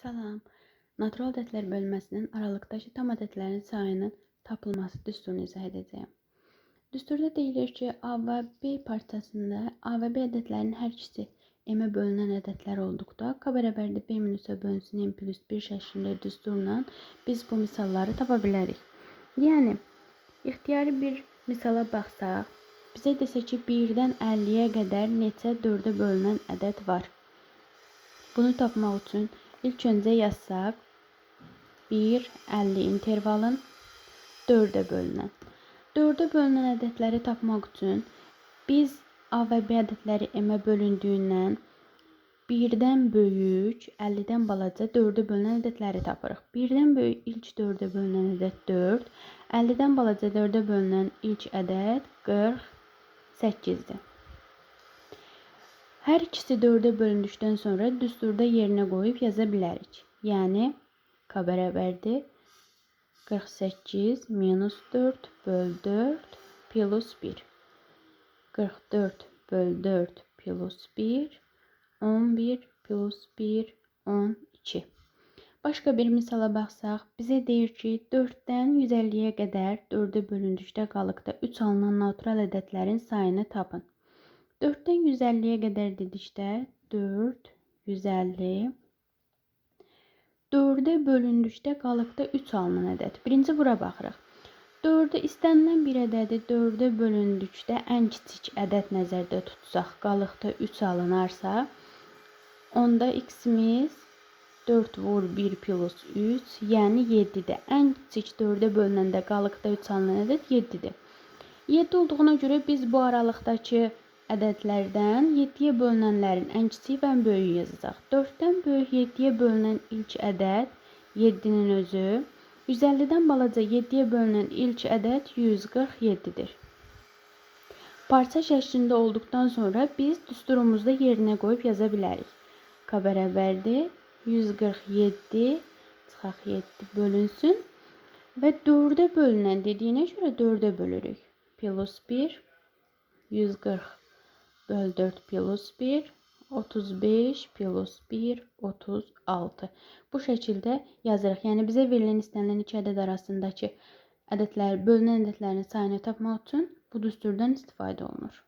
Salam. Natural ədədlər bölməsinin aralıqdakı tam ədədlərin sayının tapılması düsturunu izah edəcəyəm. Düsturda deyilir ki, A və B parçasında A və B ədədlərinin hər ikisi M-ə bölünən ədədlər olduqda K bərabərdir B minus bölünsün M plus 1 şəklində düsturla biz bu misalları tapa bilərik. Yəni, ixtiyari bir misala baxsaq, bizə desə ki, 1-dən 50-yə qədər neçə 4-ə bölünən ədəd var. Bunu tapmaq üçün İlk öncə yazsaq 1 50 intervalın 4-ə bölünən. 4-ə bölünən ədədləri tapmaq üçün biz A və B ədədləri M-ə bölündüyündən 1-dən böyük, 50-dən balaca 4-ə bölünən ədədləri tapırıq. 1-dən böyük ilk 4-ə bölünən ədəd 4, 50-dən balaca 4-ə bölünən ilk ədəd 48-dir. Hər ikisi 4-ə bölündükdən sonra düsturda yerinə qoyub yaza bilərik. Yəni k bərabərdir 48 minus 4 böl 4 plus 1. 44 böl 4 plus 1 11 plus 1 12. Başqa bir misala baxsaq, bizə deyir ki, 4-dən 150-yə qədər 4-ə bölündükdə qalıqda 3 alınan natural ədədlərin sayını tapın. 4'ten 150'ye kadar dedikdə 4, 150. 4'e bölündükdə qalıqda 3 alınan ədəd. Birinci bura baxırıq. 4-ə istənilən bir ədədi 4-ə bölündükdə ən kiçik ədəd nəzərdə tutsaq, qalıqda 3 alınarsa, onda x-imiz 4 vur 1 plus 3, yəni 7-dir. Ən kiçik 4-ə bölünəndə qalıqda 3 alınan ədəd 7-dir. 7 olduğuna görə biz bu aralıqdakı ədədlərdən 7-yə bölünənlərin ən kiçiyi və ən böyüyü yazacaq. 4-dən böyük 7-yə bölünən ilk ədəd 7-nin özü, 150-dən balaca 7-yə bölünən ilk ədəd 147-dir. Parça şəklində olduqdan sonra biz düsturumuzda yerinə qoyub yaza bilərik. K bərabərdir 147 çıxaq 7 bölünsün və 4-ə bölünən dediyinə görə 4-ə bölürük. Plus 1 140 böl 4 plus 1 35 plus 1 36. Bu şəkildə yazırıq. Yəni bizə verilən istənilən iki ədəd arasındakı ədədlər, bölünən ədədlərin sayını tapmaq üçün bu düsturdan istifadə olunur.